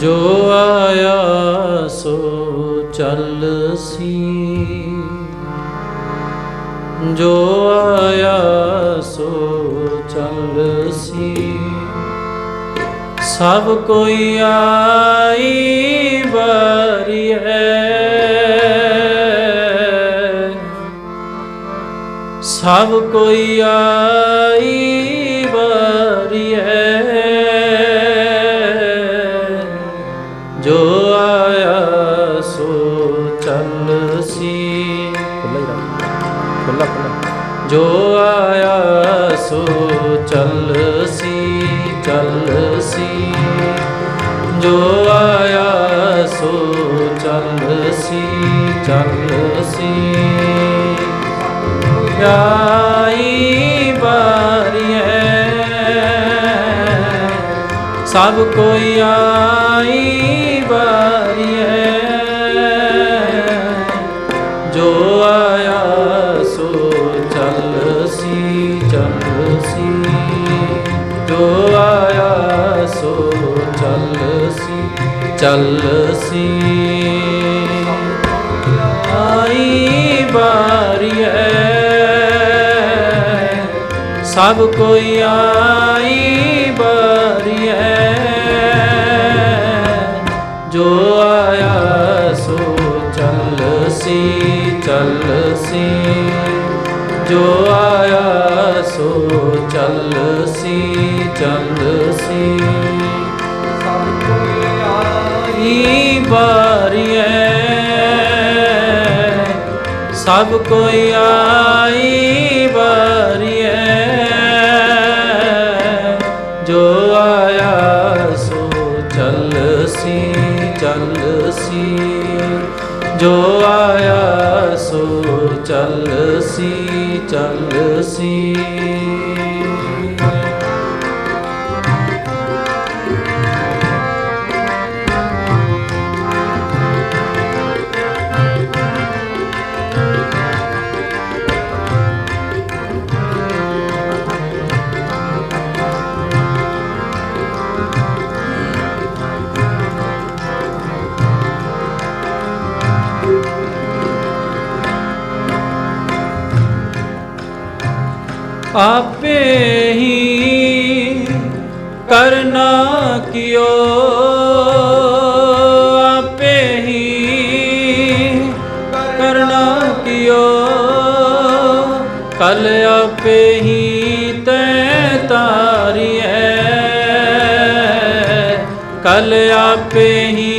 ਜੋ ਆਇਆ ਸੋ ਚੱਲ ਸੀ। ਜੋ ਆਇਆ ਸੋ ਚੱਲ ਸੀ। ਸਭ ਕੋਈ ਆਈ ਵਾਰੀ ਹੈ। ਸਭ ਕੋਈ ਆਈ ਜੋ ਆਇਆ ਸੋ ਚੱਲ ਸੀ ਚੱਲ ਸੀ। ਜੋ ਆਇਆ ਸੋ ਚੱਲ ਸੀ ਚੱਲ ਸੀ। ਆਈ ਬਾਰੀ ਸਭ ਕੋਈ ਆਈ ਬਾਰੀ ਚੱਲ ਸੀ। ਆਈ ਬਾਰੀ ਹੈ ਸਭ ਕੋਈ ਆਈ ਬਾਰੀ ਹੈ ਜੋ ਆਇਆ ਸੋ ਚੱਲ ਸੀ ਚੱਲ ਸੀ। ਜੋ ਆਇਆ ਸੋ ਚੱਲ ਸੀ, ਚੱਲ ਸਭ ਕੋਈ ਆਈ ਬਾਰੀ ਹੈ ਜੋ ਆਇਆ ਸੋ ਚੱਲ ਸੀ ਚੱਲ ਸੀ। ਜੋ ਆਇਆ ਸੋ ਚੱਲ ਸੀ ਚੱਲ ਸੀ। ਆਪੇ ਹੀ ਕਰਨਾ ਕਿਓ ਆਪੇ ਹੀ ਕਰਨਾ ਕਿਓ ਕਲ ਆਪੇ ਹੀ ਤੈ ਤਾਰੀਐ। ਕਲ ਆਪੇ ਹੀ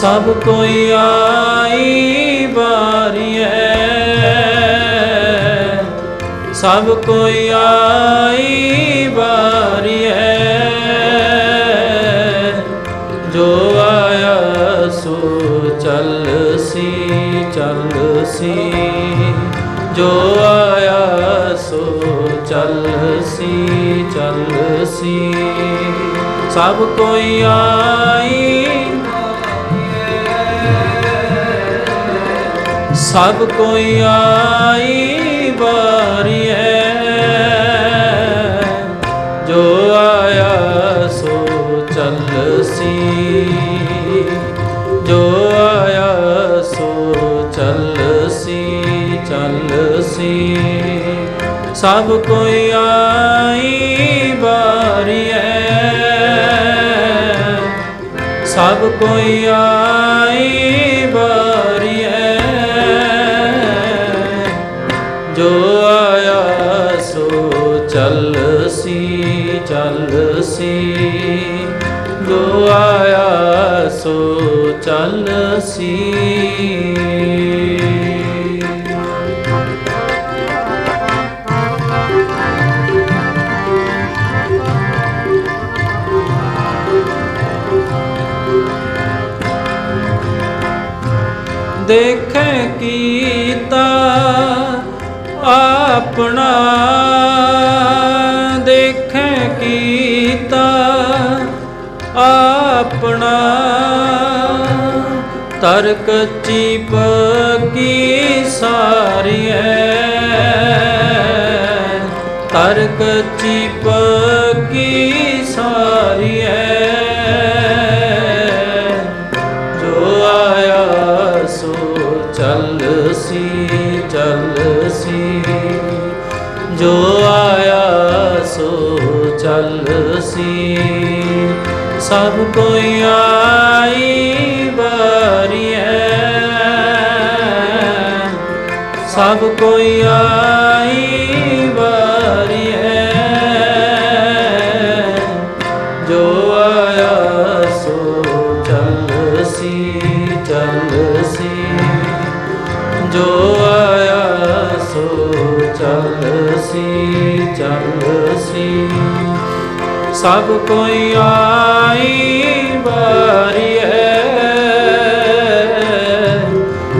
ਸਭ ਕੋਈ ਆਈ ਬਾਰੀ ਹੈ। ਸਭ ਕੋਈ ਆਈ ਬਾਰੀ ਹੈ। ਜੋ ਆਇਆ ਸੋ ਚੱਲ ਸੀ ਚੱਲ ਸੀ। ਜੋ ਆਇਆ ਸੋ ਚੱਲ ਸੀ ਚੱਲ ਸੀ। ਸਭ ਕੋਈ ਆਈ ਸਭ ਕੋਈ ਆਈ ਬਾਰੀ ਹੈ। ਜੋ ਆਇਆ ਸੋ ਚੱਲ ਸੀ। ਜੋ ਆਇਆ ਸੋ ਚੱਲ ਸੀ ਚੱਲ ਸੀ। ਸਭ ਕੋਈ ਆਈ ਬਾਰੀ ਹੈ। ਸਭ ਕੋਈ ਆਈ ਬਾਰੀ ਸੋ ਚੱਲ ਸੀ ਚੱਲ ਸੀ ਜੋ ਆਇਆ ਸੋ ਚੱਲ ਸੀ ਆਪਣਾ ਦੇਖੇ ਕੀਤਾ ਆਪਣਾ ਤਰਕ ਚੀਪ ਕੀ ਸਾਰੀਐ। ਤਰਕ ਚੀਪ ਕੀ ਸਾਰੀਐ। ਜੋ ਆਇਆ ਸੋ ਚੱਲ ਸੀ। ਸਭ ਕੋਈ ਆਈ ਬਾਰੀਐ ਸਭ ਕੋਈ ਆਈ ਬਾਰੀਐ ਜੋ ਆਇਆ ਸੋ ਚੱਲ ਸੀ ਚੱਲ ਸੀ। ਜੋ ਆਇਆ ਸੋ ਚੱਲ ਸੀ ਚੱਲ ਸੀ। ਸਭ ਕੋਈ ਆਈ ਬਾਰੀ ਹੈ।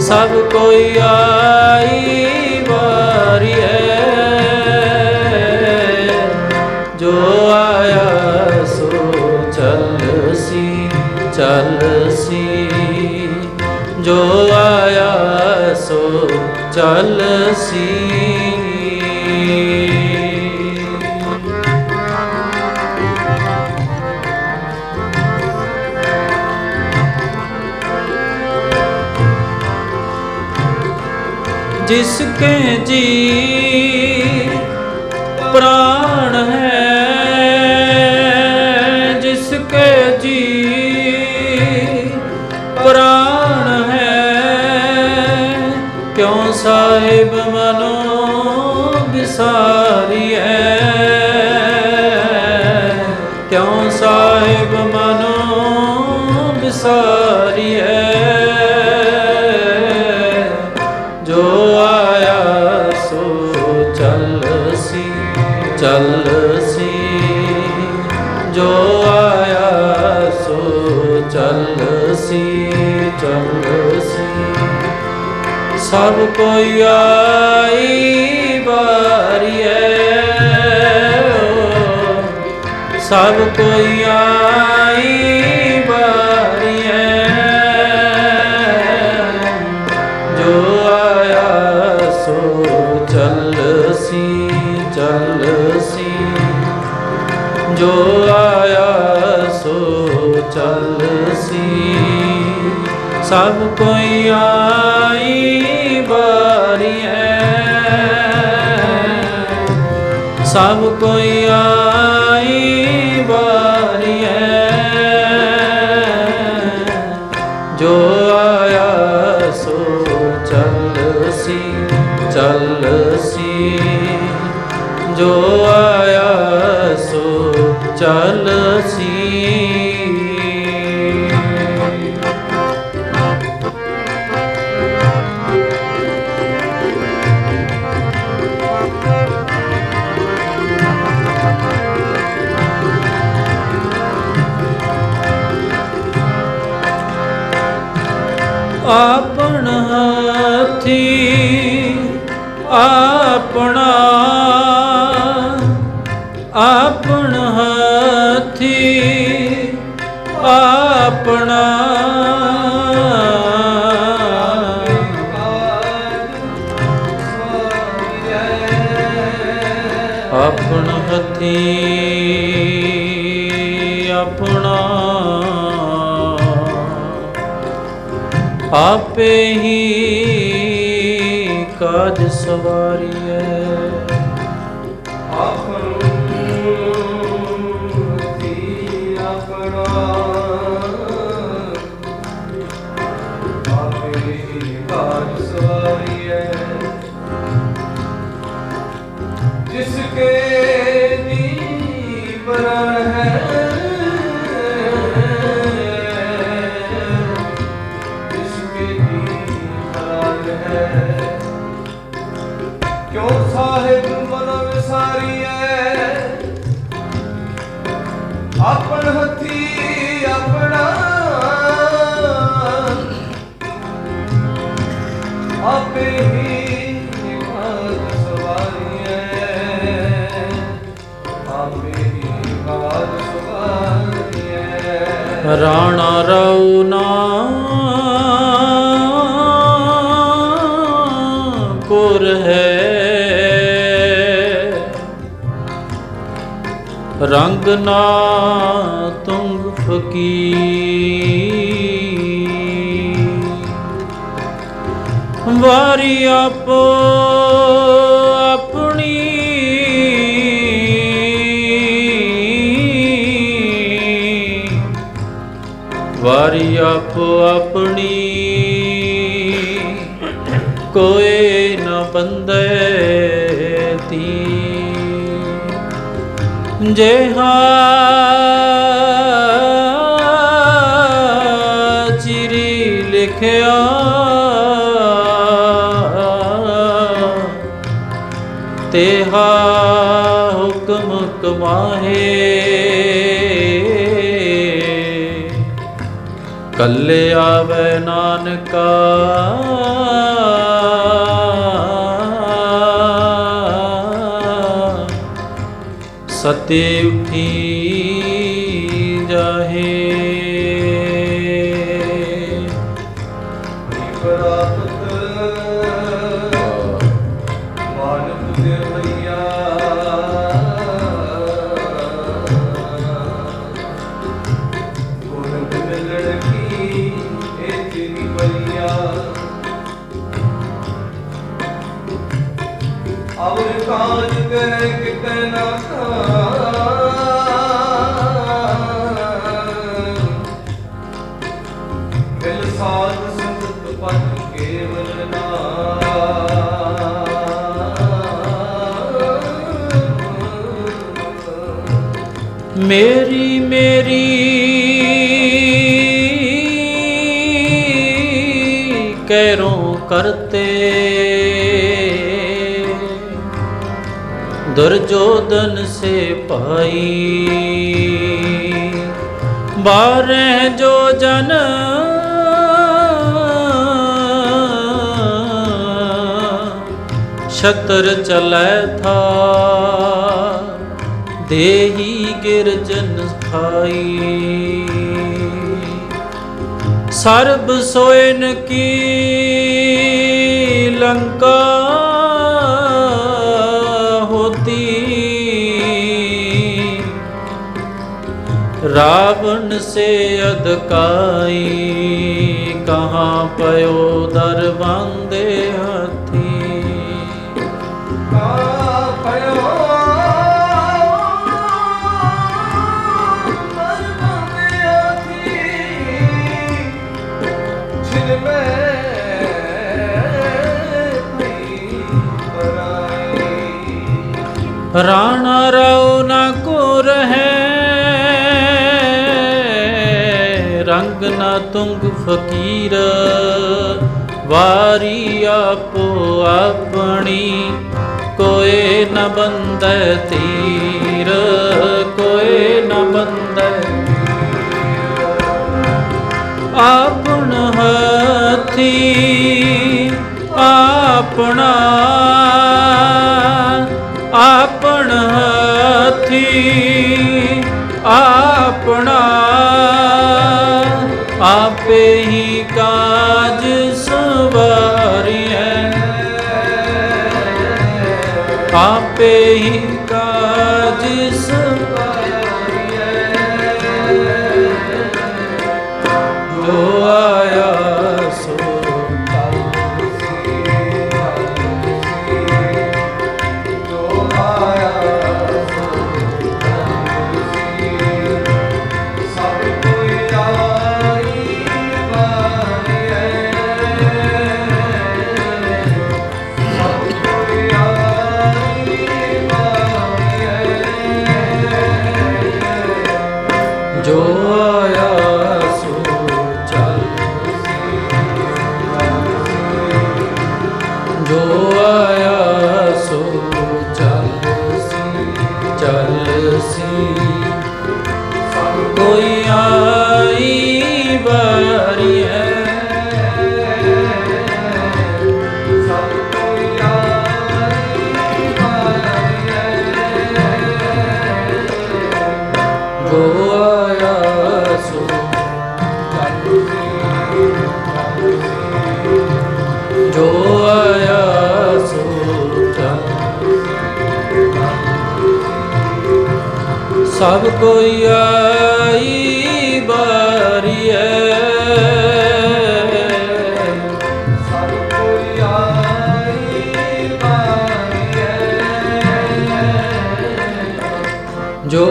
ਸਭ ਕੋਈ ਆਈ ਬਾਰੀ ਹੈ। ਜੋ ਆਇਆ ਸੋ ਚੱਲ ਸੀ ਚੱਲ ਸੀ। ਜੋ ਆਇਆ ਸੋ ਚੱਲ ਸੀ। ਜਿਸ ਕੇ ਜੀ ਪ੍ਰਾਣ ਹੈ, ਜਿਸ ਕੇ ਜੀ ਪ੍ਰਾਣ ਹੈ। ਕਿਉ ਸਾਹਿਬ ਮਨੋ ਵਿਸਾਰੀ ਹੈ? ਕਿਉ ਸਾਹਿਬ ਮਨੋ ਵਿਸਾਰੀ ਹੈ? ਸਭ ਕੋਈ ਆਈ ਬਾਰੀ ਸਭ ਕੋਈ ਆਈ ਬਾਰੀ ਜੋ ਆਇਆ ਸੋ ਚੱਲ ਸੀ ਚੱਲ ਸੀ ਜੋ ਆਇਆ ਸੋ ਚੱਲ ਸੀ ਸਭ ਕੋਈ ਆਈ ਸਭ ਕੋਈ ਆਈ ਬਾਰੀ ਹੈ ਜੋ ਆਇਆ ਸੋ ਚੱਲ ਸੀ ਚੱਲ ਸੀ ਜੋ ਆਇਆ ਸੋ ਚੱਲ ਸੀ ਆਪਣ ਹੱਥੀ ਆਪਣਾ। ਆਪੇ ਹੀ ਕਾਜ ਸਵਾਰੀਐ। ਜਿਸ ਕੇ ਨੀ ਹੈ ਰਾਣਾ ਰਉਨਾ ਕੋਰ ਹੈ। ਰੰਗ ਨਾ ਤੁੰਗ ਫਕੀਰ। ਵਾਰੀ ਆਪੋ ਜਿਹਾ ਚਿਰੀ ਲਿਖਿਆ। ਤੇਹਾ ਹੁਕਮ ਕਮਾਹੇ। ਕੱਲੇ ਆਵੇ ਨਾਨਕਾ। ਇਹ ਤੇਰੀ ਭਈਆ ਅਵਰ ਕਾਜ ਕਰੇ ਕਿਤੇ ਨਾ ਖਾਂ ਮੇਰੀ ਮੇਰੀ ਕੈਰੋਂ ਕਰਤੇ। ਦੁਰਜੋਧਨ ਸੇ ਭਾਈ ਬਾਰੇ ਜੋ ਜਨ ਛਤਰ ਚਲੈ ਥਾ। ਦੇਹੀ ਗਿਰਜਨ ਖਾਈ ਸਰਬ ਸੋਇਨ ਕੀ ਲੰਕਾ ਹੋਤੀ। ਰਾਵਣ ਸੇ ਅਦਕਾਈ ਕਹਾਂ ਪਇਓ ਦਰਬਾਂਦੇ ਹਾਥੀ। ਕਾ ਰਾਣਾ ਰਉ ਨਾ ਕੋ ਰਹੈ ਰੰਗ ਨਾ ਤੁੰਗ ਫਕੀਰ, ਵਾਰੀ ਆਪੋ ਆਪਣੀ, ਕੋਏ ਨ ਬੰਦੈ ਆਪੇ ਹੀ ਕਾਜ ਸਵਾਰੀਐ ਸਭ ਕੋਈ ਆਈ ਬਾਰੀਐ ਸਭ ਕੋਈ ਆਈ ਬਾਰੀਐ ਜੋ